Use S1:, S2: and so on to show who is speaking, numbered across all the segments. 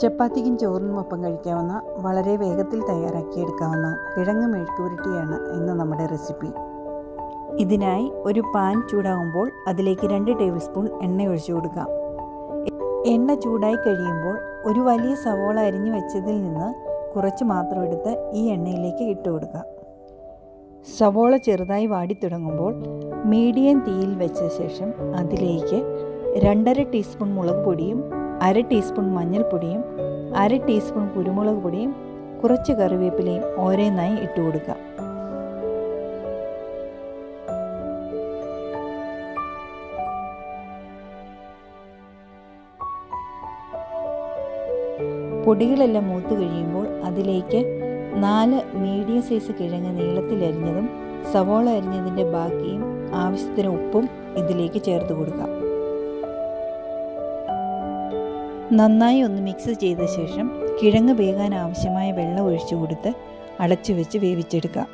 S1: ചപ്പാത്തിക്കും ചോറിനും ഒപ്പം കഴിക്കാവുന്ന വളരെ വേഗത്തിൽ തയ്യാറാക്കിയെടുക്കാവുന്ന കിഴങ്ങ് മെഴുക്കുപുരട്ടിയാണ് ഇന്ന് നമ്മുടെ റെസിപ്പി. ഇതിനായി ഒരു പാൻ ചൂടാകുമ്പോൾ അതിലേക്ക് രണ്ട് ടേബിൾ സ്പൂൺ എണ്ണ ഒഴിച്ചു കൊടുക്കാം. എണ്ണ ചൂടായി കഴിയുമ്പോൾ ഒരു വലിയ സവോള അരിഞ്ഞു വെച്ചതിൽ നിന്ന് കുറച്ച് മാത്രം എടുത്ത് ഈ എണ്ണയിലേക്ക് ഇട്ട് കൊടുക്കാം. സവോള ചെറുതായി വാടിത്തുടങ്ങുമ്പോൾ മീഡിയം തീയിൽ വെച്ച ശേഷം അതിലേക്ക് രണ്ടര ടീസ്പൂൺ മുളക് പൊടിയും അര ടീസ്പൂൺ മഞ്ഞൾപ്പൊടിയും അര ടീസ്പൂൺ കുരുമുളക് പൊടിയും കുറച്ച് കറിവേപ്പിലയും ഓരോന്നായി ഇട്ട് കൊടുക്കുക. പൊടികളെല്ലാം മൂത്ത് കഴിയുമ്പോൾ അതിലേക്ക് നാല് മീഡിയം സൈസ് കിഴങ്ങ് നീളത്തിലരിഞ്ഞതും സവോള അരിഞ്ഞതിന്റെ ബാക്കിയും ആവശ്യത്തിന് ഉപ്പും ഇതിലേക്ക് ചേർത്ത് കൊടുക്കാം നന്നായി ഒന്ന് മിക്സ് ചെയ്ത ശേഷം കിഴങ്ങ് വേകാൻ ആവശ്യമായ വെള്ളം ഒഴിച്ചു കൊടുത്ത് അടച്ചു വെച്ച് വേവിച്ചെടുക്കാം.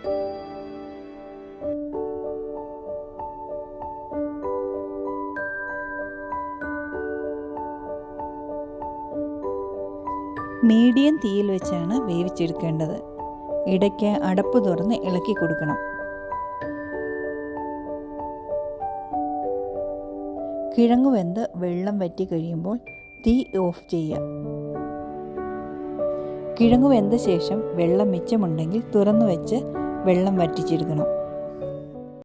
S1: മീഡിയം തീയിൽ വെച്ചാണ് വേവിച്ചെടുക്കേണ്ടത്. ഇടയ്ക്ക് അടപ്പ് തുറന്ന് ഇളക്കി കൊടുക്കണം. കിഴങ്ങ് വെന്ത് വെള്ളം വറ്റി കഴിയുമ്പോൾ തീ ഓഫ് ചെയ്യുക. കിഴങ്ങ് വെന്ത ശേഷം വെള്ളം മിച്ചമുണ്ടെങ്കിൽ തുറന്നു വെച്ച് വെള്ളം വറ്റിച്ചെടുക്കണം.